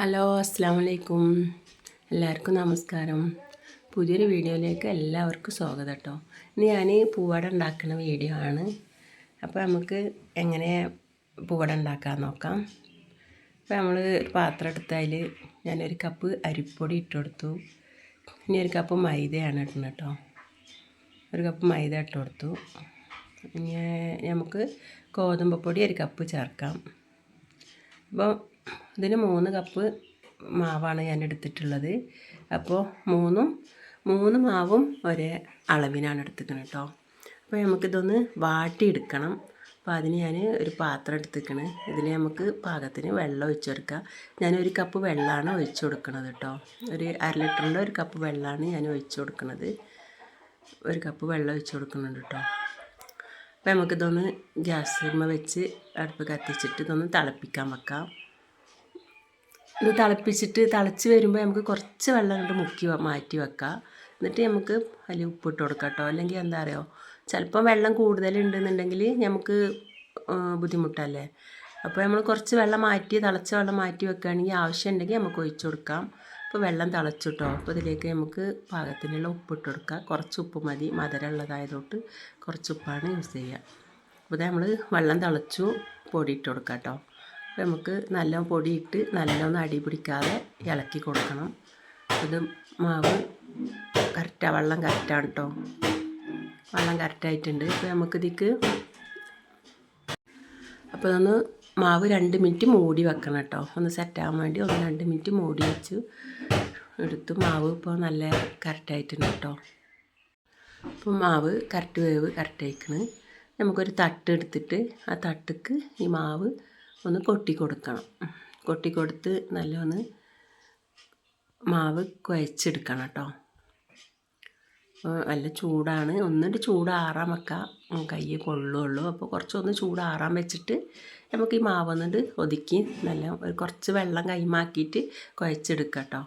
Hello അസ്സാം വലൈക്കും എല്ലാവർക്കും നമസ്കാരം. പുതിയൊരു വീഡിയോയിലേക്ക് എല്ലാവർക്കും സ്വാഗതം കേട്ടോ. ഇന്ന് ഞാൻ പൂവട ഉണ്ടാക്കുന്ന വീഡിയോ ആണ്. അപ്പോൾ നമുക്ക് എങ്ങനെ പൂവട ഉണ്ടാക്കാൻ നോക്കാം. അപ്പോൾ നമ്മൾ ഒരു പാത്രം എടുത്തതിൽ ഞാനൊരു കപ്പ് അരിപ്പൊടി ഇട്ട് കൊടുത്തു. ഇനി ഒരു കപ്പ് മൈദയാണ് ഇടുന്നത് കേട്ടോ. ഒരു കപ്പ് മൈദ ഇട്ട് കൊടുത്തു. ഇനി നമുക്ക് ഗോതമ്പ് പൊടി ഒരു കപ്പ് ചേർക്കാം. അപ്പോൾ ഇതിന് മൂന്ന് കപ്പ് മാവാണ് ഞാൻ എടുത്തിട്ടുള്ളത്. അപ്പോൾ മൂന്നും മൂന്ന് മാവും ഒരേ അളവിനാണ് എടുത്തിരിക്കുന്നത് കേട്ടോ. അപ്പോൾ നമുക്കിതൊന്ന് വാട്ടിയെടുക്കണം. അപ്പോൾ അതിന് ഞാൻ ഒരു പാത്രം എടുത്തിരിക്കണ്. ഇതിൽ നമുക്ക് പാകത്തിന് വെള്ളം ഒഴിച്ചു കൊടുക്കുക ഞാൻ ഒരു കപ്പ് വെള്ളമാണ് ഒഴിച്ചു കൊടുക്കുന്നത് കേട്ടോ. ഒരു അര ലിറ്ററിന്റെ ഒരു കപ്പ് വെള്ളമാണ് ഞാൻ ഒഴിച്ചു കൊടുക്കുന്നത് ഒരു കപ്പ് വെള്ളം ഒഴിച്ചു കൊടുക്കുന്നുണ്ട് കേട്ടോ. അപ്പോൾ നമുക്കിതൊന്ന് ഗ്യാസിന്മ വെച്ച് അടുപ്പ് കത്തിച്ചിട്ട് ഇതൊന്ന് തിളപ്പിക്കാൻ വെക്കാം. ഇത് തിളപ്പിച്ചിട്ട് തിളച്ച് വരുമ്പോൾ നമുക്ക് കുറച്ച് വെള്ളം അങ്ങോട്ട് മുക്കി മാറ്റി വെക്കാം. എന്നിട്ട് നമുക്ക് അതിൽ ഉപ്പിട്ട് കൊടുക്കാം കേട്ടോ അല്ലെങ്കിൽ എന്താ പറയുക ചിലപ്പോൾ വെള്ളം കൂടുതലുണ്ടെന്നുണ്ടെങ്കിൽ നമുക്ക് ബുദ്ധിമുട്ടല്ലേ? അപ്പോൾ നമ്മൾ കുറച്ച് വെള്ളം മാറ്റി തിളച്ച വെള്ളം മാറ്റി വെക്കുകയാണെങ്കിൽ ആവശ്യം ഉണ്ടെങ്കിൽ നമുക്ക് ഒഴിച്ചു കൊടുക്കാം. അപ്പോൾ വെള്ളം തിളച്ചിട്ടോ അപ്പോൾ ഇതിലേക്ക് നമുക്ക് പാകത്തിനുള്ള ഉപ്പിട്ട് കൊടുക്കുക കുറച്ച് ഉപ്പ് മതി. മധുരമുള്ളതായതുകൊണ്ട് കുറച്ച് ഉപ്പാണ് യൂസ് ചെയ്യുക. അപ്പോൾ നമ്മൾ വെള്ളം തിളച്ചു പൊടി ഇട്ട് കൊടുക്കാം കേട്ടോ നമുക്ക് നല്ല പൊടിയിട്ട് നല്ലോണം അടി പിടിക്കാതെ ഇളക്കി കൊടുക്കണം. ഇത് മാവ് കറക്റ്റാണ് വെള്ളം കറക്റ്റാണ് കേട്ടോ വെള്ളം കറക്റ്റായിട്ടുണ്ട്. ഇപ്പോൾ നമുക്കിതിക്ക് അപ്പോൾ ഒന്ന് മാവ് രണ്ട് മിനിറ്റ് മൂടി വെക്കണം കേട്ടോ ഒന്ന് സെറ്റാകാൻ വേണ്ടി ഒന്ന് രണ്ട് മിനിറ്റ് മൂടി വെച്ച് എടുത്തു മാവ് ഇപ്പോൾ നല്ല കറക്റ്റായിട്ടുണ്ട് കേട്ടോ അപ്പോൾ മാവ് കറക്റ്റ് വേവ് കറക്റ്റായിക്കണ്. നമുക്കൊരു തട്ട് എടുത്തിട്ട് ആ തട്ടിക്ക് ഈ മാവ് ഒന്ന് കൊട്ടി കൊടുക്കണം കൊട്ടി കൊടുത്ത് നല്ലൊന്ന് മാവ് കുഴച്ചെടുക്കണം കേട്ടോ. നല്ല ചൂടാണ്. ഒന്നിട്ട് ചൂടാറാൻ വെക്കാം. കൈ കൊള്ളുള്ളൂ. അപ്പോൾ കുറച്ചൊന്ന് ചൂടാറാൻ വെച്ചിട്ട് നമുക്ക് ഈ മാവ് ഒന്നിട്ട് ഒതുക്കി നല്ല കുറച്ച് വെള്ളം കൈമാക്കിയിട്ട് കുഴച്ചെടുക്കാം കേട്ടോ.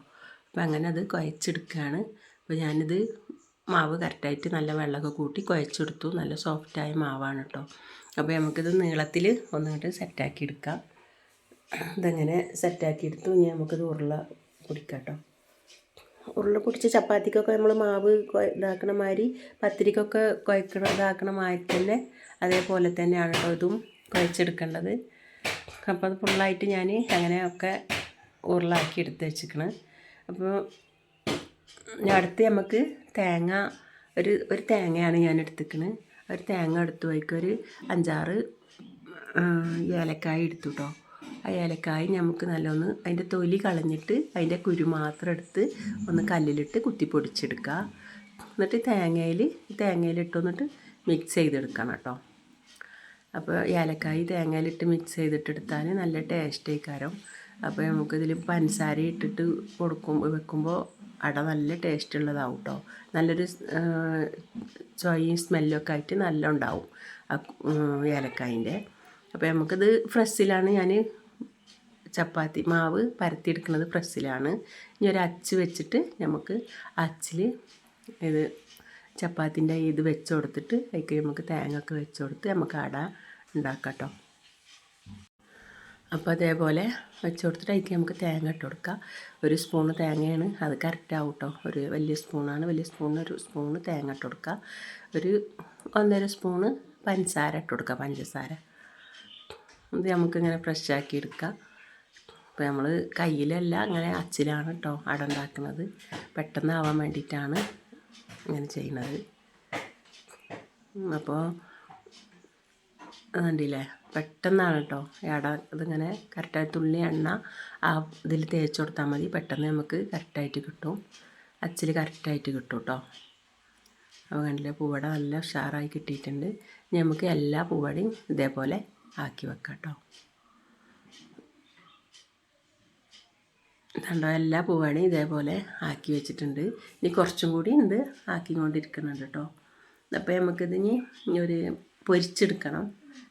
അപ്പോൾ അങ്ങനെ അത് കുഴച്ചെടുക്കുകയാണ്. അപ്പോൾ ഞാനിത് മാവ് കറക്റ്റായിട്ട് നല്ല വെള്ളമൊക്കെ കൂട്ടി കുഴച്ചെടുത്തു. നല്ല സോഫ്റ്റായ മാവാണ് കേട്ടോ. അപ്പോൾ നമുക്കിത് നീളത്തിൽ ഒന്നിങ്ങോട്ട് സെറ്റാക്കി എടുക്കാം. ഇതങ്ങനെ സെറ്റാക്കി എടുത്തു. ഇനി നമുക്കിത് ഉരുള പൊടിക്കാം കേട്ടോ. ഉരുള പൊടിച്ച ചപ്പാത്തിക്കൊക്കെ നമ്മൾ മാവ് ഇതാക്കണ മാതിരി പത്തിരിക്കൊക്കെ കുഴക്കണ ഇതാക്കണ മാതിരി തന്നെ അതേപോലെ തന്നെയാണ് കേട്ടോ ഇതും കുഴച്ചെടുക്കേണ്ടത് അപ്പോൾ അത് ഫുള്ളായിട്ട് ഞാൻ അങ്ങനെയൊക്കെ ഉരുളാക്കി എടുത്ത് വെച്ചിരിക്കണം. അപ്പോൾ അടുത്ത് നമുക്ക് തേങ്ങ ഒരു ഒരു തേങ്ങയാണ് ഞാൻ എടുത്തിരിക്കുന്നത് ഒരു തേങ്ങ എടുത്തു വയ്ക്കൊരു അഞ്ചാറ് ഏലക്കായ എടുത്തു കേട്ടോ ആ ഏലക്കായ നമുക്ക് നല്ലൊന്ന് അതിന്റെ തൊലി കളഞ്ഞിട്ട് അതിന്റെ കുരു മാത്രം എടുത്ത് ഒന്ന് കല്ലിലിട്ട് കുത്തി പൊടിച്ചെടുക്കുക എന്നിട്ട് തേങ്ങയിൽ തേങ്ങയിലിട്ട് വന്നിട്ട് മിക്സ് ചെയ്തെടുക്കണം കേട്ടോ അപ്പോൾ ഏലക്കായ തേങ്ങയിലിട്ട് മിക്സ് ചെയ്തിട്ടെടുത്താൽ നല്ല ടേസ്റ്റ് ആയിക്കാരം അപ്പോൾ നമുക്കിതിൽ പഞ്ചസാര ഇട്ടിട്ട് കൊടുക്കും വെക്കുമ്പോൾ അട നല്ല ടേസ്റ്റ് ഉള്ളതാവും കേട്ടോ നല്ലൊരു ചൊയയും സ്മെല്ലൊക്കെ ആയിട്ട് നല്ല ഉണ്ടാവും ആ ഏലക്കായന്റെ. അപ്പോൾ നമുക്കിത് ഫ്രസ്സിലാണ് ഞാൻ ചപ്പാത്തി മാവ് പരത്തിയെടുക്കുന്നത് ഫ്രസ്സിലാണ്. ഇനി ഒരു അച്ച് വെച്ചിട്ട് നമുക്ക് അച്ചിൽ ഇത് ചപ്പാത്തിന്റെ ഇത് വെച്ച് കൊടുത്തിട്ട് അതിലേക്ക് നമുക്ക് തേങ്ങ ഒക്കെ വെച്ച് കൊടുത്ത് നമുക്ക് അട ഉണ്ടാക്കാം കേട്ടോ അപ്പോൾ അതേപോലെ വെച്ച് കൊടുത്തിട്ട് അതിലേക്ക് നമുക്ക് തേങ്ങ ഇട്ട് കൊടുക്കുക ഒരു സ്പൂണ് തേങ്ങയാണ്. അത് കറക്റ്റാവും കേട്ടോ ഒരു വലിയ സ്പൂണാണ് വലിയ സ്പൂണിന് ഒരു സ്പൂണ് തേങ്ങ ഇട്ട് കൊടുക്കുക ഒരു ഒന്നര സ്പൂണ് പഞ്ചസാര ഇട്ട് കൊടുക്കുക പഞ്ചസാര. ഇത് നമുക്കിങ്ങനെ ഫ്രഷ് ആക്കി എടുക്കാം. അപ്പോൾ നമ്മൾ കയ്യിലല്ല അങ്ങനെ അച്ചിലാണ് കേട്ടോ അട ഉണ്ടാക്കുന്നത് പെട്ടെന്ന് ആവാൻ വേണ്ടിയിട്ടാണ് ഇങ്ങനെ ചെയ്യുന്നത്. അപ്പോൾ കണ്ടില്ലേ? പെട്ടെന്നാണ് കേട്ടോ എട ഇതിങ്ങനെ കറക്റ്റായി തുള്ളി എണ്ണ ആ ഇതിൽ തേച്ച് കൊടുത്താൽ മതി. പെട്ടെന്ന് നമുക്ക് കറക്റ്റായിട്ട് കിട്ടും. അച്ചിൽ കറക്റ്റായിട്ട് കിട്ടും കേട്ടോ അപ്പോൾ കണ്ടില്ലേ പൂവട നല്ല ഉഷാറായി കിട്ടിയിട്ടുണ്ട്. നമുക്ക് എല്ലാ പൂവടയും ഇതേപോലെ ആക്കി വെക്കാം കേട്ടോ കണ്ടോ എല്ലാ പൂവടയും ഇതേപോലെ ആക്കി വെച്ചിട്ടുണ്ട്. ഇനി കുറച്ചും കൂടി ഉണ്ട് ആക്കിക്കൊണ്ടിരിക്കുന്നുണ്ട് കേട്ടോ. അപ്പോൾ നമുക്കിതിനി ഒരു പൊരിച്ചെടുക്കണം.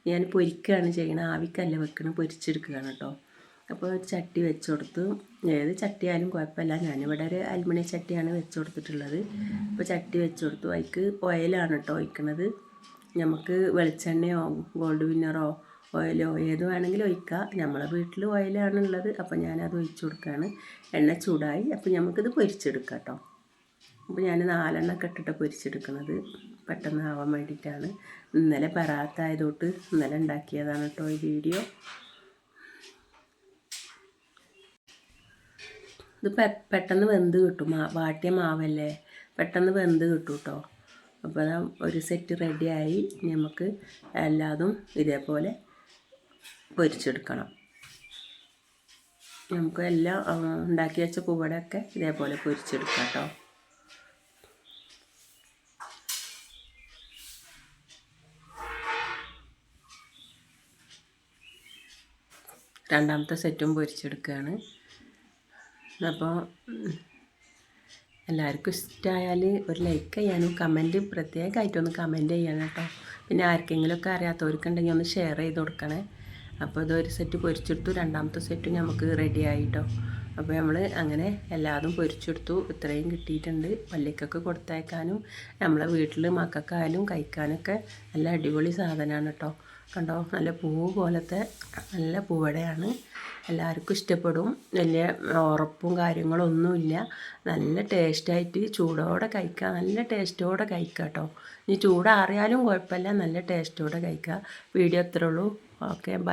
ഞാൻ പൊരിക്കുകയാണ് ചെയ്യണത്. ആവിക്കല്ല വെക്കണം പൊരിച്ചെടുക്കുകയാണ് കേട്ടോ. അപ്പോൾ ഒരു ചട്ടി വെച്ച് കൊടുത്തു ഏത് ചട്ടിയാലും കുഴപ്പമില്ല. ഞാനിവിടെ ഒരു അലുമിനിയം ചട്ടിയാണ് വെച്ച് കൊടുത്തിട്ടുള്ളത് അപ്പോൾ ചട്ടി വെച്ച് അതിക്ക് ഓയിലാണ് കേട്ടോ ഒഴിക്കണത്. നമുക്ക് വെളിച്ചെണ്ണയോ ഗോൾഡ് വിന്നറോ ഓയിലോ ഏത് വേണമെങ്കിലും ഒഴിക്കാം. നമ്മളെ വീട്ടിൽ ഓയിലാണുള്ളത് അപ്പോൾ ഞാനത് ഒഴിച്ചു കൊടുക്കുകയാണ്. എണ്ണ ചൂടായി. അപ്പോൾ നമുക്കിത് പൊരിച്ചെടുക്കാം കേട്ടോ. അപ്പോൾ ഞാൻ നാലെണ്ണ ഇട്ടിട്ട് പൊരിച്ചെടുക്കുന്നത് പെട്ടെന്ന് ആവാൻ വേണ്ടിയിട്ടാണ്. ഇന്നലെ പറാത്തായതുകൊണ്ട് ഇന്നലെ ഉണ്ടാക്കിയതാണ് കേട്ടോ ഈ വീഡിയോ. ഇത് പെട്ടെന്ന് വെന്ത് കിട്ടും. വാട്ടിയ മാവല്ലേ? പെട്ടെന്ന് വെന്ത് കിട്ടും കേട്ടോ. അപ്പോൾ ഒരു സെറ്റ് റെഡിയായി നമുക്ക് എല്ലാതും ഇതേപോലെ പൊരിച്ചെടുക്കണം. നമുക്ക് എല്ലാം ഉണ്ടാക്കി വെച്ച പൂവടയൊക്കെ ഇതേപോലെ പൊരിച്ചെടുക്കാം കേട്ടോ. രണ്ടാമത്തെ സെറ്റും പൊരിച്ചെടുക്കുകയാണ്. അപ്പോൾ എല്ലാവർക്കും ഇഷ്ടമായാൽ ഒരു ലൈക്ക് ചെയ്യാനും കമന്റ് പ്രത്യേകമായിട്ടൊന്ന് കമന്റ് ചെയ്യണം കേട്ടോ. പിന്നെ ആർക്കെങ്കിലുമൊക്കെ അറിയാത്തവർക്കുണ്ടെങ്കിൽ ഒന്ന് ഷെയർ ചെയ്ത് കൊടുക്കണേ. അപ്പോൾ ഇതൊരു സെറ്റ് പൊരിച്ചെടുത്തു രണ്ടാമത്തെ സെറ്റ് നമുക്ക് റെഡി ആയിട്ടോ അപ്പോൾ നമ്മൾ അങ്ങനെ എല്ലാതും പൊരിച്ചെടുത്തു. ഇത്രയും കിട്ടിയിട്ടുണ്ട്. പള്ളിക്കൊക്കെ കൊടുത്തയക്കാനും നമ്മളെ വീട്ടിൽ മക്കൾക്കായാലും കഴിക്കാനൊക്കെ നല്ല അടിപൊളി സാധനമാണ് കേട്ടോ. കണ്ടോ? നല്ല പൂവ് പോലത്തെ നല്ല പൂവടയാണ്. എല്ലാവർക്കും ഇഷ്ടപ്പെടും. വലിയ ഉറപ്പും കാര്യങ്ങളൊന്നുമില്ല. നല്ല ടേസ്റ്റായിട്ട് ചൂടോടെ കഴിക്കുക നല്ല ടേസ്റ്റോടെ കഴിക്കുക കേട്ടോ. ഇനി ചൂടാറിയാലും കുഴപ്പമില്ല. നല്ല ടേസ്റ്റോടെ കഴിക്കുക വീഡിയോ ഇത്രേ ഉള്ളൂ. Okay bye.